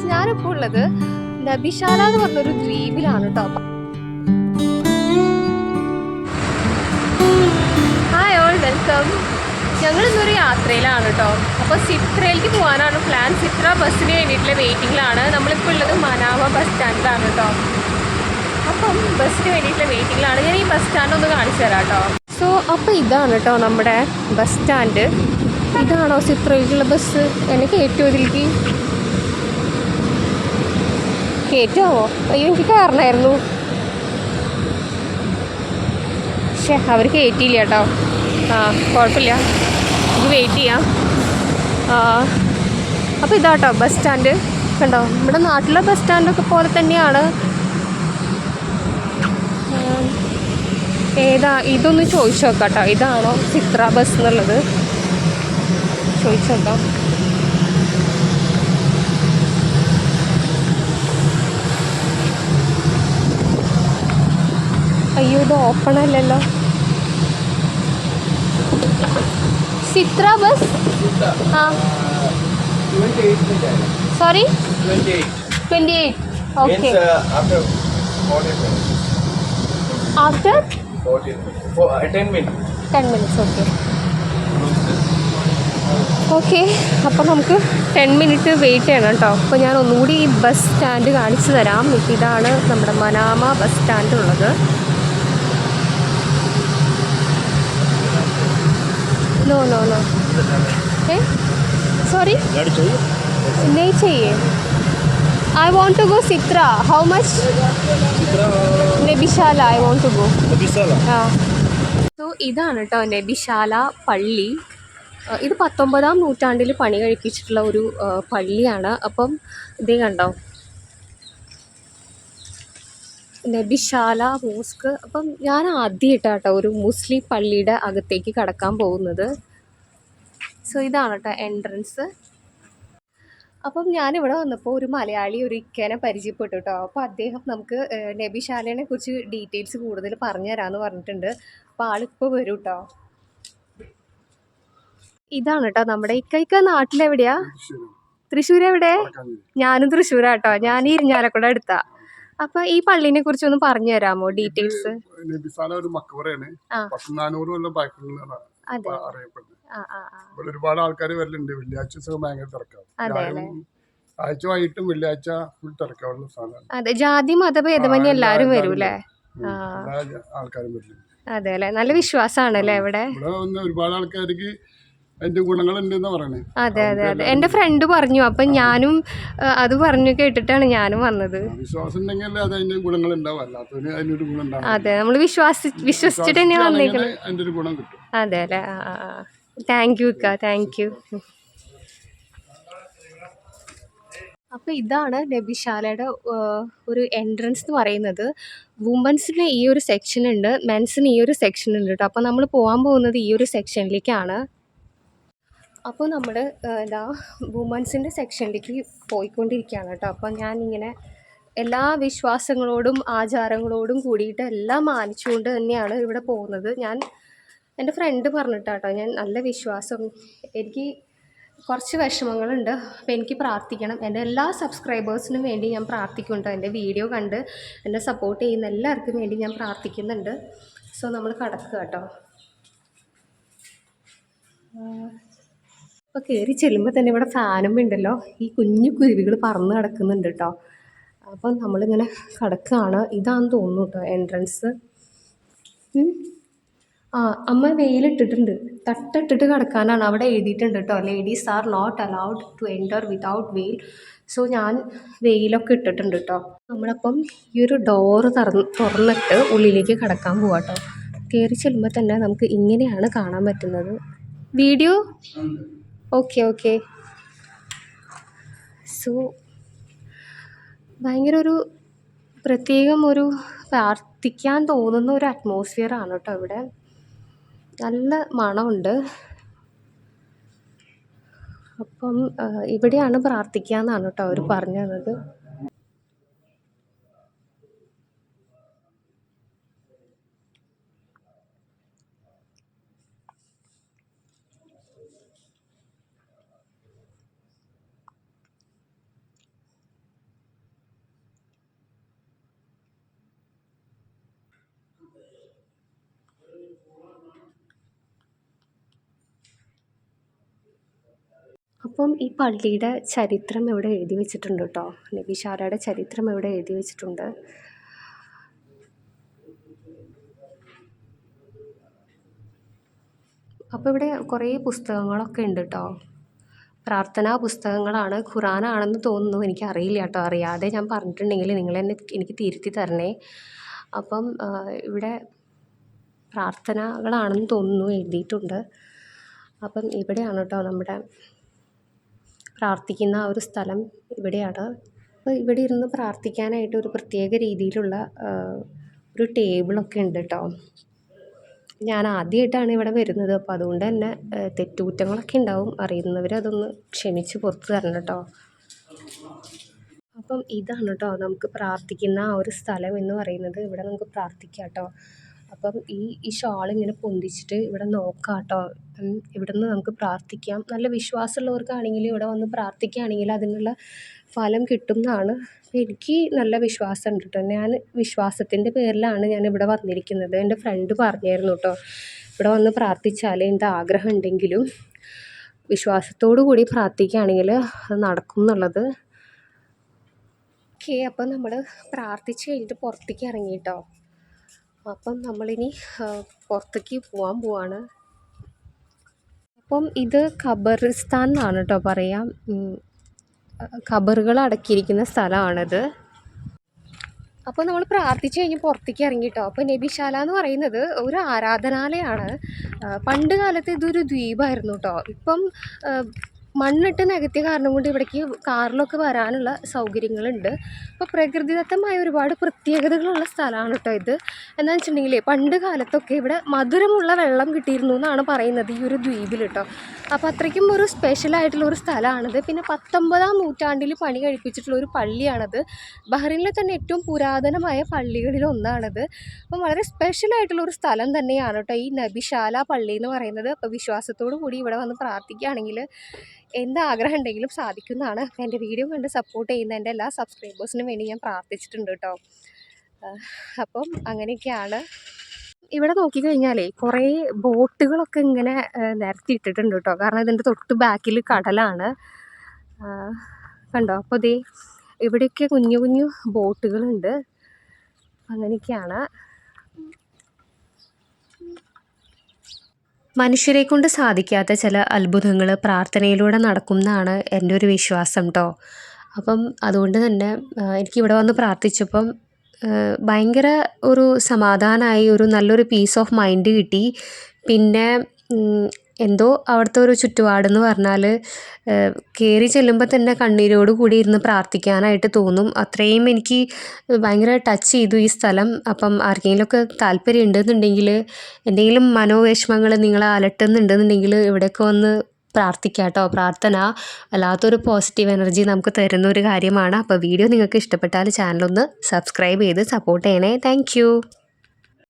Guys ഞാനിപ്പോൾ ഉള്ളത് നബിശാല എന്ന് പറഞ്ഞൊരു ദ്വീപിലാണ് കേട്ടോ ഹായ് ഓൾ വെൽക്കം ഞങ്ങൾ ഇന്നൊരു യാത്രയിലാണ് കേട്ടോ അപ്പോൾ സിത്രയിലേക്ക് പോകാനാണ് പ്ലാൻ സിത്ര ബസ്സിന് വേണ്ടിയിട്ടുള്ള വെയിറ്റിംഗിലാണ് നമ്മളിപ്പോൾ ഉള്ളത് മനാമ ബസ് സ്റ്റാൻഡിലാണ് കേട്ടോ അപ്പം ബസ്സിന് വേണ്ടിയിട്ടുള്ള വെയിറ്റിംഗിലാണ് ഞാൻ ഈ ബസ് സ്റ്റാൻഡ് ഒന്ന് കാണിച്ചു തരാം കേട്ടോ സോ അപ്പോൾ ഇതാണ് കേട്ടോ നമ്മുടെ ബസ് സ്റ്റാൻഡ് ഇതാണോ സിത്രയിലേക്കുള്ള ബസ് എനിക്ക് ഏറ്റവും ഇതിലേക്ക്. കയറ്റാവോ അയ്യോ എനിക്ക് കയറണമായിരുന്നു പക്ഷേ അവർ കയറ്റിയില്ല കേട്ടോ. ആ കുഴപ്പമില്ല. നമുക്ക് വെയിറ്റ് ചെയ്യാം. അപ്പോൾ ഇതാട്ടോ ബസ് സ്റ്റാൻഡ് കണ്ടോ നമ്മുടെ നാട്ടിലെ ബസ് സ്റ്റാൻഡൊക്കെ പോലെ തന്നെയാണ്. ഏതാ ഇതൊന്ന് ചോദിച്ചു നോക്കാം കേട്ടോ. ഇതാണോ ചിത്ര ബസ് എന്നുള്ളത്? ചോദിച്ചു നോക്കാം. അയ്യോ ഇത് ഓപ്പൺ അല്ലല്ലോ. ചിത്ര ബസ്? ആ. Sorry 28. Twenty eight okay Means after 40 minutes. After 40 minutes. For, 10 minutes. Ten minutes okay okay അപ്പോൾ നമുക്ക് ടെൻ മിനിറ്റ് വെയിറ്റ് ചെയ്യണം കേട്ടോ അപ്പോൾ ഞാൻ ഒന്നുകൂടി ഈ ബസ് സ്റ്റാൻഡ് കാണിച്ചു തരാം. ഇതാണ് നമ്മുടെ മനാമ ബസ് സ്റ്റാൻഡ് ഉള്ളത്. no no no ah sorry नहीं चाहिए I want to go Sitra how much Nabih Saleh I want to go ah so ഇതാണ് കേട്ടോ നബിശാല പള്ളി ആ, ഇത് പത്തൊമ്പതാം നൂറ്റാണ്ടിൽ പണി കഴിപ്പിച്ചിട്ടുള്ള ഒരു ആ, പള്ളിയാണ് അപ്പം ഇതേ കണ്ടോ നബിശാല മോസ്ക് അപ്പം ഞാൻ ആദ്യമായിട്ടാട്ടോ ഒരു മുസ്ലിം പള്ളിയുടെ അകത്തേക്ക് കടക്കാൻ പോകുന്നത് സോ ഇതാണ് കേട്ടോ എൻട്രൻസ് അപ്പം ഞാനിവിടെ വന്നപ്പോൾ ഒരു മലയാളി ഒരു ഇക്കേനെ പരിചയപ്പെട്ടു കേട്ടോ അപ്പോൾ അദ്ദേഹം നമുക്ക് നബി നബിശാലേനെ കുറിച്ച് ഡീറ്റെയിൽസ് കൂടുതൽ പറഞ്ഞു തരാമെന്ന് പറഞ്ഞിട്ടുണ്ട്. അപ്പോൾ ആളിപ്പോൾ വരും കേട്ടോ ഇതാണ് കേട്ടോ നമ്മുടെ ഇക്കൈക്ക നാട്ടിലെവിടെയാ തൃശ്ശൂർ എവിടെ? ഞാനും തൃശ്ശൂരാ കേട്ടോ ഞാൻ ഇരിഞ്ഞാലക്കുട അടുത്താ. അപ്പൊ ഈ പള്ളിനെ കുറിച്ച് ഒന്ന് പറഞ്ഞു തരാമോ ഡീറ്റെയിൽസ് ഒരു അതെ. അറിയപ്പെടുന്നത്. ഇവിടെ ഒരുപാട് ആൾക്കാർ വരലുണ്ട്. വെള്ളിയാഴ്ച ദിവസം ഭയങ്കര തിരക്കാവും. ആഴ്ച വൈകിട്ടും വെള്ളിയാഴ്ച ഫുൾ തിരക്കാവുള്ള സ്ഥലമാണ് അതെ ജാതി മതഭേദമന്യേ എല്ലാരും വരൂലേ ആൾക്കാരും വരലുണ്ട്. അതെ അല്ലെ? നല്ല വിശ്വാസമാണല്ലേ ഇവിടെ ഇവിടെ ഒരുപാട് ആൾക്കാർക്ക് അതിന്റെ ഗുണങ്ങളുണ്ട് എന്ന് പറയണേ. അതെ അതെ അതെ. എന്റെ ഫ്രണ്ട് പറഞ്ഞു അപ്പൊ ഞാനും അത് പറഞ്ഞു കേട്ടിട്ടാണ് ഞാനും വന്നത്. വിശ്വാസം അതിന്റെ ഗുണങ്ങൾ അതെ നമ്മൾ വിശ്വാസി വിശ്വസിച്ചിട്ട് തന്നെ വന്നേക്കുന്നത് അതെ അല്ലേ? ആ. താങ്ക് യു ഇക്ക താങ്ക് യു അപ്പോൾ ഇതാണ് നബിശാലയുടെ ഒരു എൻട്രൻസ് എന്ന് പറയുന്നത്. വുമൻസിന് ഈ ഒരു സെക്ഷൻ ഉണ്ട് മെൻസിന് ഈ ഒരു സെക്ഷൻ ഉണ്ട് കേട്ടോ അപ്പോൾ നമ്മൾ പോകാൻ പോകുന്നത് ഈ ഒരു സെക്ഷനിലേക്കാണ് അപ്പോൾ നമ്മൾ എന്താ വുമൻസിന്റെ സെക്ഷനിലേക്ക് പോയിക്കൊണ്ടിരിക്കുകയാണ് കേട്ടോ അപ്പോൾ ഞാനിങ്ങനെ എല്ലാ വിശ്വാസങ്ങളോടും ആചാരങ്ങളോടും കൂടിയിട്ട് എല്ലാം മാനിച്ചുകൊണ്ട് തന്നെയാണ് ഇവിടെ പോകുന്നത്. ഞാൻ എന്റെ ഫ്രണ്ട് പറഞ്ഞിട്ടാട്ടോ ഞാൻ നല്ല വിശ്വാസം എനിക്ക് കുറച്ച് വിഷമങ്ങളുണ്ട് അപ്പോൾ എനിക്ക് പ്രാർത്ഥിക്കണം. എന്റെ എല്ലാ സബ്സ്ക്രൈബേഴ്സിനും വേണ്ടി ഞാൻ പ്രാർത്ഥിക്കുന്നുണ്ട്. എന്റെ വീഡിയോ കണ്ട് എന്നെ സപ്പോർട്ട് ചെയ്യുന്ന എല്ലാവർക്കും വേണ്ടി ഞാൻ പ്രാർത്ഥിക്കുന്നുണ്ട്. സോ നമ്മൾ കടക്കുക കേട്ടോ. അപ്പോൾ കയറി ചെല്ലുമ്പോൾ തന്നെ ഇവിടെ ഫാനും ഉണ്ടല്ലോ. ഈ കുഞ്ഞു കുരുവികൾ പറന്ന് കിടക്കുന്നുണ്ട് കേട്ടോ. അപ്പം നമ്മളിങ്ങനെ കിടക്കുകയാണ് ഇതാണെന്ന് തോന്നുന്നു കേട്ടോ എൻട്രൻസ് ആ അമ്മ വെയിലിട്ടിട്ടുണ്ട്. തട്ടിട്ടിട്ട് കിടക്കാനാണ് അവിടെ എഴുതിയിട്ടുണ്ട് കേട്ടോ ladies are not allowed to enter without veil so ഞാൻ വെയിലൊക്കെ ഇട്ടിട്ടുണ്ട് കേട്ടോ നമ്മളപ്പം ഈ ഒരു ഡോറ് തുറന്ന് തുറന്നിട്ട് ഉള്ളിലേക്ക് കിടക്കാൻ പോവാം കേട്ടോ കയറി ചെല്ലുമ്പോൾ തന്നെ നമുക്ക് ഇങ്ങനെയാണ് കാണാൻ പറ്റുന്നത്. വീഡിയോ ഓക്കെ ഓക്കെ സോ ഭയങ്കര ഒരു പ്രത്യേകം ഒരു പ്രാർത്ഥിക്കാൻ തോന്നുന്ന ഒരു അറ്റ്മോസ്ഫിയർ ആണ് കേട്ടോ ഇവിടെ. നല്ല മണമുണ്ട്. അപ്പം ഇവിടെയാണ് പ്രാർത്ഥിക്കുക എന്നാണ് കേട്ടോ അവർ പറഞ്ഞു തന്നത് അപ്പം ഈ പള്ളിയുടെ ചരിത്രം ഇവിടെ എഴുതി വെച്ചിട്ടുണ്ട് കേട്ടോ നബിശാലയുടെ ചരിത്രം ഇവിടെ എഴുതി വെച്ചിട്ടുണ്ട്. അപ്പോൾ ഇവിടെ കുറേ പുസ്തകങ്ങളൊക്കെ ഉണ്ട് കേട്ടോ പ്രാർത്ഥനാ പുസ്തകങ്ങളാണ് ഖുറാനാണെന്ന് തോന്നുന്നു. എനിക്ക് അറിയില്ല കേട്ടോ അറിയാതെ ഞാൻ പറഞ്ഞിട്ടുണ്ടെങ്കിൽ നിങ്ങൾ എന്നെ എനിക്ക് തിരുത്തി തരണേ. അപ്പം ഇവിടെ പ്രാർത്ഥനകളാണെന്ന് തോന്നുന്നു എഴുതിയിട്ടുണ്ട്. അപ്പം ഇവിടെയാണ് കേട്ടോ നമ്മുടെ പ്രാർത്ഥിക്കുന്ന ആ ഒരു സ്ഥലം ഇവിടെയാണ്. അപ്പോൾ ഇവിടെ ഇരുന്ന് പ്രാർത്ഥിക്കാനായിട്ട് ഒരു പ്രത്യേക രീതിയിലുള്ള ഒരു ടേബിളൊക്കെ ഉണ്ട് കേട്ടോ ഞാൻ ആദ്യമായിട്ടാണ് ഇവിടെ വരുന്നത്. അപ്പോൾ അതുകൊണ്ട് തന്നെ തെറ്റുകുറ്റങ്ങളൊക്കെ ഉണ്ടാവും. അറിയുന്നവർ അതൊന്ന് ക്ഷമിച്ച് പുറത്ത് തരണം കേട്ടോ അപ്പം ഇതാണ് കേട്ടോ നമുക്ക് പ്രാർത്ഥിക്കുന്ന ആ ഒരു സ്ഥലം എന്ന് പറയുന്നത്. ഇവിടെ നമുക്ക് പ്രാർത്ഥിക്കാം കേട്ടോ അപ്പം ഈ ഈ ഷാൾ ഇങ്ങനെ പൊന്തിച്ചിട്ട് ഇവിടെ നോക്കാം കേട്ടോ ഇവിടെ നിന്ന് നമുക്ക് പ്രാർത്ഥിക്കാം. നല്ല വിശ്വാസമുള്ളവർക്കാണെങ്കിൽ ഇവിടെ വന്ന് പ്രാർത്ഥിക്കുകയാണെങ്കിൽ അതിനുള്ള ഫലം കിട്ടും എന്നാണ് എനിക്ക് നല്ല വിശ്വാസമുണ്ട് കേട്ടോ. ഞാൻ വിശ്വാസത്തിന്റെ പേരിലാണ് ഞാൻ ഇവിടെ വന്നിരിക്കുന്നത്. എന്റെ ഫ്രണ്ട് പറഞ്ഞായിരുന്നു കേട്ടോ ഇവിടെ വന്ന് പ്രാർത്ഥിച്ചാൽ എന്ത് ആഗ്രഹം ഉണ്ടെങ്കിലും വിശ്വാസത്തോടു കൂടി പ്രാർത്ഥിക്കുകയാണെങ്കിൽ അത് നടക്കും എന്നുള്ളത്. ഓക്കെ അപ്പം നമ്മൾ പ്രാർത്ഥിച്ച് കഴിഞ്ഞിട്ട് പുറത്തേക്ക് ഇറങ്ങി കേട്ടോ. അപ്പം നമ്മളിനി പുറത്തേക്ക് പോകാൻ പോവാണ്. അപ്പം ഇത് ഖബറിസ്ഥാൻ എന്നാണ് കേട്ടോ പറയാം. ഖബറുകൾ അടക്കിയിരിക്കുന്ന സ്ഥലമാണിത്. അപ്പോൾ നമ്മൾ പ്രാർത്ഥിച്ചു കഴിഞ്ഞ് പുറത്തേക്ക് ഇറങ്ങി കേട്ടോ അപ്പോൾ നബിശാല എന്ന് പറയുന്നത് ഒരു ആരാധനാലയമാണ് പണ്ട് കാലത്ത് ഇതൊരു ദ്വീപായിരുന്നു കേട്ടോ ഇപ്പം മണ്ണിട്ട് നികത്തിയ കാരണം കൊണ്ട് ഇവിടേക്ക് കാറിലൊക്കെ വരാനുള്ള സൗകര്യങ്ങളുണ്ട്. അപ്പോൾ പ്രകൃതിദത്തമായ ഒരുപാട് പ്രത്യേകതകളുള്ള സ്ഥലമാണ് കേട്ടോ ഇത്. എന്താണെന്ന് വെച്ചിട്ടുണ്ടെങ്കിൽ പണ്ട് കാലത്തൊക്കെ ഇവിടെ മധുരമുള്ള വെള്ളം കിട്ടിയിരുന്നു എന്നാണ് പറയുന്നത് ഈ ഒരു ദ്വീപിൽ കേട്ടോ. അപ്പോൾ അത്രയ്ക്കും ഒരു സ്പെഷ്യലായിട്ടുള്ള ഒരു സ്ഥലമാണിത്. പിന്നെ പത്തൊമ്പതാം നൂറ്റാണ്ടിൽ പണി കഴിപ്പിച്ചിട്ടുള്ള ഒരു പള്ളിയാണത്. ബഹ്റിനിലെ തന്നെ ഏറ്റവും പുരാതനമായ പള്ളികളിൽ ഒന്നാണിത്. അപ്പം വളരെ സ്പെഷ്യലായിട്ടുള്ള ഒരു സ്ഥലം തന്നെയാണ് കേട്ടോ ഈ നബിശാല പള്ളി എന്ന് പറയുന്നത്. അപ്പോൾ വിശ്വാസത്തോടു കൂടി ഇവിടെ വന്ന് പ്രാർത്ഥിക്കുകയാണെങ്കിൽ എന്ത് ആഗ്രഹം ഉണ്ടെങ്കിലും സാധിക്കുന്നതാണ്. അപ്പോൾ എന്റെ വീഡിയോ കണ്ട് സപ്പോർട്ട് ചെയ്യുന്ന എന്റെ എല്ലാ സബ്സ്ക്രൈബേഴ്സിനും വേണ്ടി ഞാൻ പ്രാർത്ഥിച്ചിട്ടുണ്ട് കേട്ടോ അപ്പം അങ്ങനെയൊക്കെയാണ്. ഇവിടെ നോക്കിക്കഴിഞ്ഞാലേ കുറേ ബോട്ടുകളൊക്കെ ഇങ്ങനെ നിരത്തിയിട്ടിട്ടുണ്ട് കേട്ടോ കാരണം ഇതിന്റെ തൊട്ട് ബാക്കിൽ കടലാണ്. കണ്ടോ? അപ്പോൾ ദേ ഇവിടെയൊക്കെ കുഞ്ഞു കുഞ്ഞു ബോട്ടുകളുണ്ട്. അങ്ങനെയൊക്കെയാണ്. മനുഷ്യരെ കൊണ്ട് സാധിക്കാത്ത ചില അത്ഭുതങ്ങൾ പ്രാർത്ഥനയിലൂടെ നടക്കും എന്നാണ് എന്റെ ഒരു വിശ്വാസം കേട്ടോ അപ്പം അതുകൊണ്ട് തന്നെ എനിക്ക് ഇവിടെ വന്ന് പ്രാർത്ഥിച്ചപ്പം ഭയങ്കര ഒരു സമാധാനമായി ഒരു നല്ലൊരു പീസ് ഓഫ് മൈൻഡ് കിട്ടി. പിന്നെ എന്തോ അവിടുത്തെ ഒരു ചുറ്റുപാടെന്ന് പറഞ്ഞാൽ കയറി ചെല്ലുമ്പോൾ തന്നെ കണ്ണീരോട് കൂടി ഇരുന്ന് പ്രാർത്ഥിക്കാനായിട്ട് തോന്നും. അത്രയും എനിക്ക് ഭയങ്കര ടച്ച് ചെയ്തു ഈ സ്ഥലം. അപ്പം ആർക്കെങ്കിലുമൊക്കെ താല്പര്യം ഉണ്ടെന്നുണ്ടെങ്കിൽ എന്തെങ്കിലും മനോവിഷമങ്ങൾ നിങ്ങളെ അലട്ടുന്നുണ്ടെന്നുണ്ടെങ്കിൽ ഇവിടെയൊക്കെ വന്ന് പ്രാർത്ഥിക്കാം കേട്ടോ പ്രാർത്ഥന വല്ലാത്തൊരു പോസിറ്റീവ് എനർജി നമുക്ക് തരുന്ന ഒരു കാര്യമാണ്. അപ്പോൾ വീഡിയോ നിങ്ങൾക്ക് ഇഷ്ടപ്പെട്ടാൽ ചാനലൊന്ന് സബ്സ്ക്രൈബ് ചെയ്ത് സപ്പോർട്ട് ചെയ്യണേ. താങ്ക്